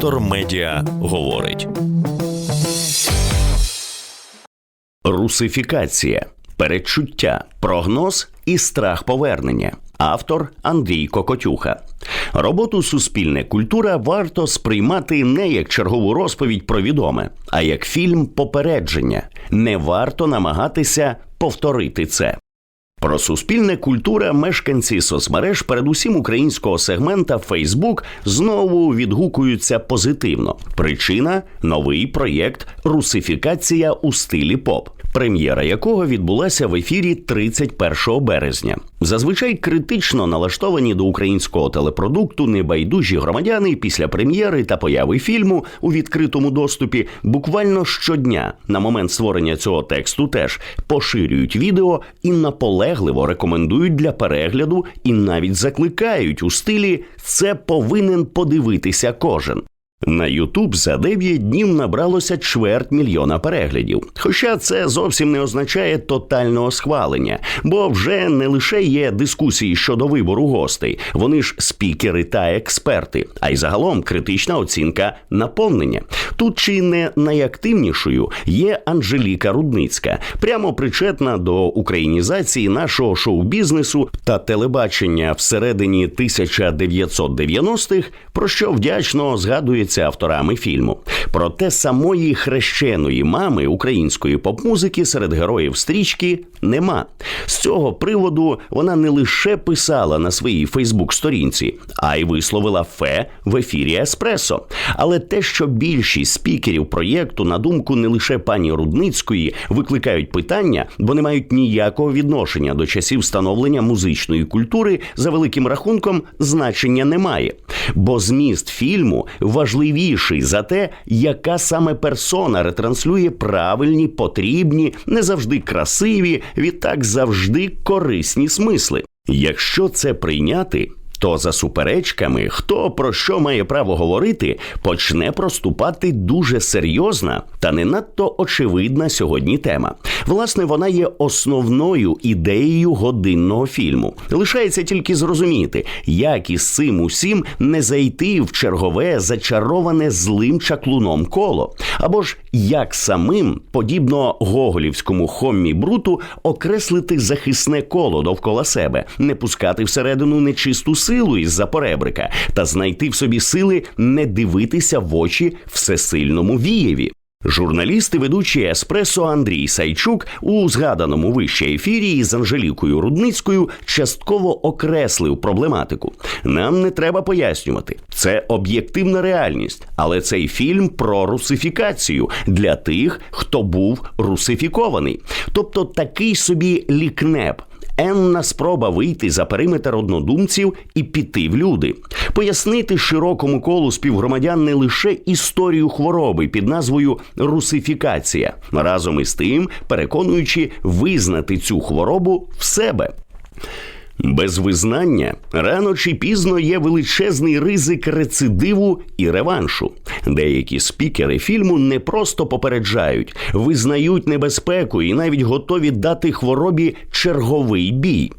Вектор Медіа говорить. Русифікація, передчуття, прогноз і страх повернення. Автор Андрій Кокотюха. Роботу Суспільне культура варто сприймати не як чергову розповідь про відоме, а як фільм попередження. Не варто намагатися повторити це. Про суспільне культура мешканці соцмереж, передусім українського сегмента Фейсбук, знову відгукуються позитивно. Причина новий проєкт Русифікація у стилі поп, прем'єра якого відбулася в ефірі 31 березня. Зазвичай критично налаштовані до українського телепродукту небайдужі громадяни після прем'єри та появи фільму у відкритому доступі буквально щодня на момент створення цього тексту теж поширюють відео і наполегливо рекомендують для перегляду і навіть закликають у стилі це повинен подивитися кожен. На Ютуб за 9 днів набралося чверть мільйона переглядів. Хоча це зовсім не означає тотального схвалення, бо вже не лише є дискусії щодо вибору гостей, вони ж спікери та експерти, а й загалом критична оцінка наповнення. Тут чи не найактивнішою є Анжеліка Рудницька, прямо причетна до українізації нашого шоу-бізнесу та телебачення всередині 1990-х, про що вдячно згадується авторами фільму. Проте самої хрещеної мами української поп-музики серед героїв стрічки нема. З цього приводу вона не лише писала на своїй Фейсбук-сторінці, а й висловила фе в ефірі Еспресо. Але те, що більшість спікерів проєкту, на думку не лише пані Рудницької, викликають питання, бо не мають ніякого відношення до часів становлення музичної культури, за великим рахунком значення немає. Бо зміст фільму важливіший за те, яка саме персона ретранслює правильні, потрібні, не завжди красиві, відтак завжди корисні смисли. Якщо це прийняти. То за суперечками, хто про що має право говорити, почне проступати дуже серйозна та не надто очевидна сьогодні тема. Власне, вона є основною ідеєю годинного фільму. Лишається тільки зрозуміти, як із цим усім не зайти в чергове зачароване злим чаклуном коло, або ж як самим, подібно гоголівському хоммі бруту, окреслити захисне коло довкола себе, не пускати всередину нечисту силу із-за поребрика та знайти в собі сили не дивитися в очі всесильному вієві. Журналіст і ведучий еспресо Андрій Сайчук у згаданому вище ефірі із Анжелікою Рудницькою частково окреслив проблематику. Нам не треба пояснювати, це об'єктивна реальність, але цей фільм про русифікацію для тих, хто був русифікований, тобто такий собі лікнеп. Енна спроба вийти за периметр однодумців і піти в люди, пояснити широкому колу співгромадян не лише історію хвороби під назвою русифікація, разом із тим переконуючи визнати цю хворобу в себе. Без визнання рано чи пізно є величезний ризик рецидиву і реваншу. Деякі спікери фільму не просто попереджають, визнають небезпеку і навіть готові дати хворобі черговий бій.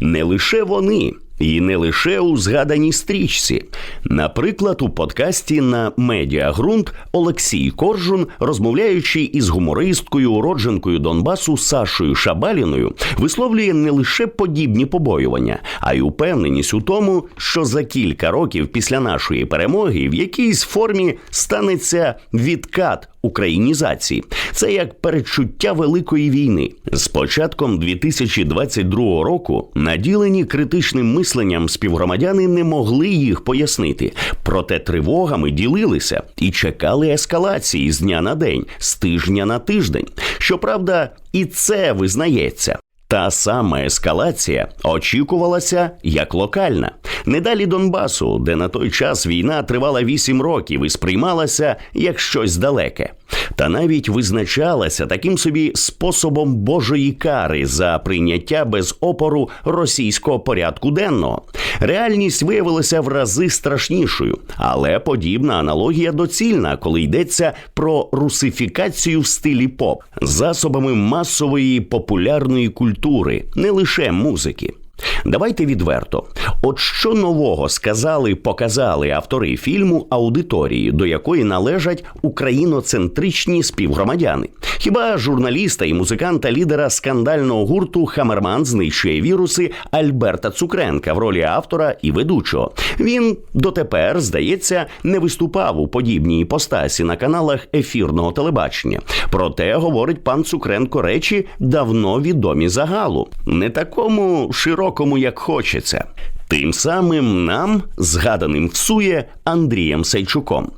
Не лише вони. І не лише у згаданій стрічці. Наприклад, у подкасті на Медіагрунт Олексій Коржун, розмовляючи із гумористкою, уродженкою Донбасу Сашою Шабаліною, висловлює не лише подібні побоювання, а й упевненість у тому, що за кілька років після нашої перемоги в якійсь формі станеться відкат українізації. Це як передчуття великої війни. З початком 2022 року наділені критичним мисленням співгромадяни не могли їх пояснити. Проте тривогами ділилися і чекали ескалації з дня на день, з тижня на тиждень. Щоправда, і це визнається. Та сама ескалація очікувалася як локальна. Не далі Донбасу, де на той час війна тривала 8 років і сприймалася як щось далеке. Та навіть визначалася таким собі способом Божої кари за прийняття без опору російського порядку денного. Реальність виявилася в рази страшнішою, але подібна аналогія доцільна, коли йдеться про русифікацію в стилі поп засобами масової популярної культури, не лише музики. Давайте відверто. От що нового сказали, показали автори фільму аудиторії, до якої належать україноцентричні співгромадяни. Хіба журналіста і музиканта лідера скандального гурту Хамерман знищує віруси Альберта Цукренка в ролі автора і ведучого. Він дотепер, здається, не виступав у подібній іпостасі на каналах ефірного телебачення. Проте говорить пан Цукренко речі давно відомі загалу, не такому широкому, як хочеться. Тим самим нам згаданим всує Андрієм Сайчуком.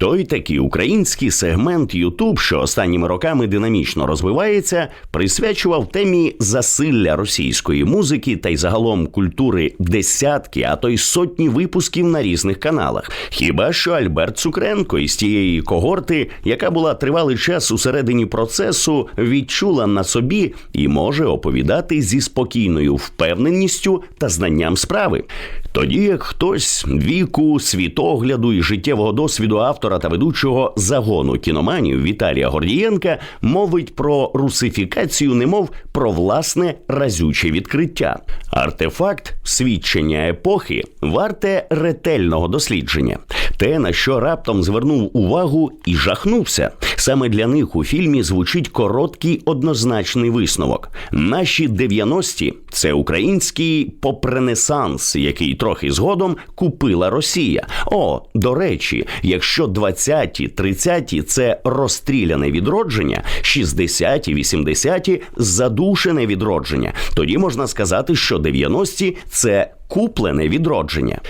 Той такий український сегмент YouTube, що останніми роками динамічно розвивається, присвячував темі засилля російської музики та й загалом культури десятки, а то й сотні випусків на різних каналах. Хіба що Альберт Цукренко із тієї когорти, яка була тривалий час усередині процесу, відчула на собі і може оповідати зі спокійною впевненістю та знанням справи. Тоді як хтось віку, світогляду і життєвого досвіду автора та ведучого загону кіноманів Віталія Гордієнка мовить про русифікацію, немов про власне разюче відкриття. Артефакт свідчення епохи варте ретельного дослідження. Те, на що раптом звернув увагу і жахнувся. Саме для них у фільмі звучить короткий однозначний висновок. Наші 90-ті – це український попренесанс, який трохи згодом купила Росія. О, до речі, якщо 20-ті, 30-ті – це розстріляне відродження, 60-ті, 80-ті – задушене відродження, тоді можна сказати, що 90-ті – це куплене відродження.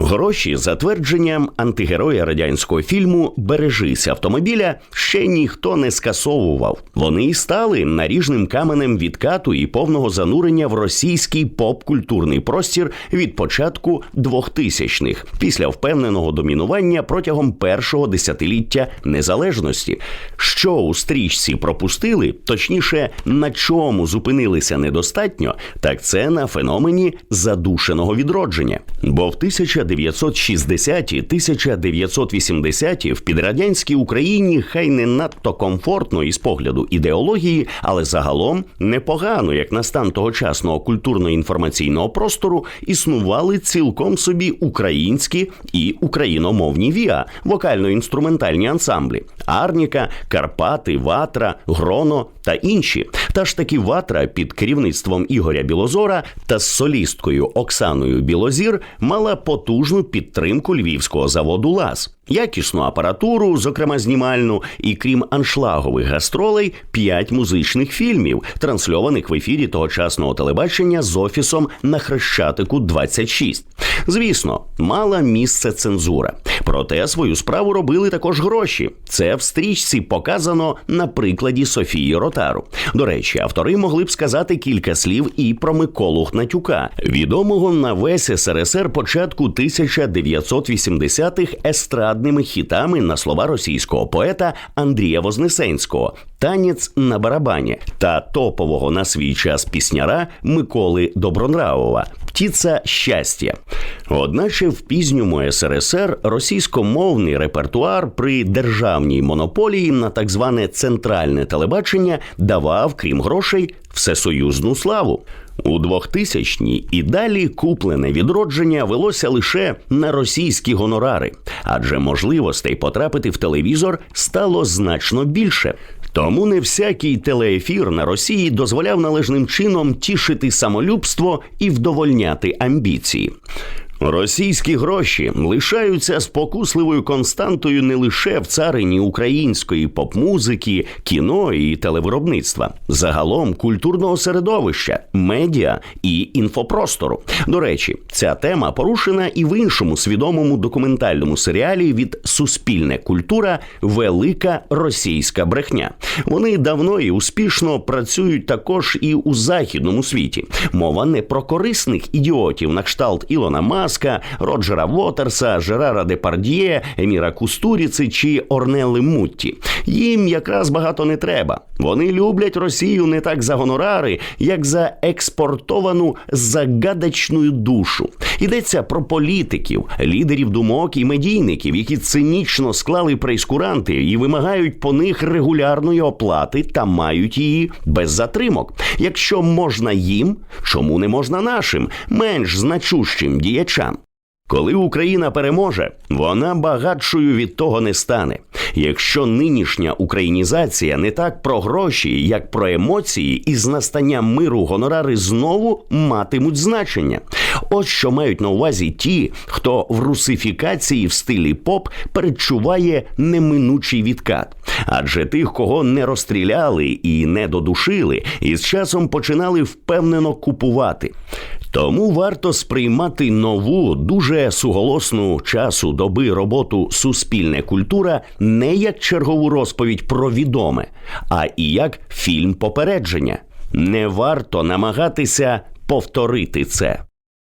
Гроші за твердженням антигероя радянського фільму Бережись автомобіля ще ніхто не скасовував. Вони й стали наріжним каменем відкату і повного занурення в російський поп-культурний простір від початку 2000-х, після впевненого домінування протягом першого десятиліття незалежності. Що у стрічці пропустили, точніше, на чому зупинилися недостатньо, так це на феномені задушеного відродження. Бо в 1960-ті, 1980-ті в підрадянській Україні хай не надто комфортно із погляду ідеології, але загалом непогано, як на стан тогочасного культурно-інформаційного простору, існували цілком собі українські і україномовні віа, вокально-інструментальні ансамблі Арніка, Карпати, Ватра, Гроно та інші. Та ж таки Ватра під керівництвом Ігоря Білозора та з солісткою Оксаною Білозір мала потужну підтримку львівського заводу ЛАЗ. Якісну апаратуру, зокрема знімальну, і крім аншлагових гастролей, п'ять музичних фільмів, трансльованих в ефірі тогочасного телебачення з офісом на Хрещатику 26. Звісно, мала місце цензура. Проте свою справу робили також гроші. Це в стрічці показано на прикладі Софії Ротару. До речі, автори могли б сказати кілька слів і про Миколу Гнатюка, відомого на весь СРСР початку 1980-х естрадними хітами на слова російського поета Андрія Вознесенського. Танець на барабані та топового на свій час пісняра Миколи Добронравова Птіца щастя. Одначе в пізньому СРСР російськомовний репертуар при державній монополії на так зване центральне телебачення давав, крім грошей, всесоюзну славу. У 2000-ні і далі куплене відродження велося лише на російські гонорари, адже можливостей потрапити в телевізор стало значно більше. Тому не всякий телеефір на Росії дозволяв належним чином тішити самолюбство і вдовольняти амбіції. Російські гроші лишаються спокусливою константою не лише в царині української поп-музики, кіно і телевиробництва, загалом культурного середовища, медіа і інфопростору. До речі, ця тема порушена і в іншому свідомому документальному серіалі від Суспільне культура Велика російська брехня. Вони давно і успішно працюють також і у західному світі. Мова не про корисних ідіотів на кшталт Ілона Маска, Маска, Роджера Вотерса, Жерара Депардьє, Еміра Кустуріци чи Орнели Мутті. Їм якраз багато не треба. Вони люблять Росію не так за гонорари, як за експортовану загадочну душу. Йдеться про політиків, лідерів думок і медійників, які цинічно склали прейскуранти і вимагають по них регулярної оплати та мають її без затримок. Якщо можна їм, чому не можна нашим, менш значущим діячам? Коли Україна переможе, вона багатшою від того не стане. Якщо нинішня українізація не так про гроші, як про емоції, і з настанням миру гонорари знову матимуть значення. Ось що мають на увазі ті, хто в русифікації в стилі поп передчуває неминучий відкат. Адже тих, кого не розстріляли і не додушили, із часом починали впевнено купувати. Тому варто сприймати нову, дуже суголосну часу доби роботу Суспільне культура не як чергову розповідь про відоме, а і як фільм попередження. Не варто намагатися повторити це.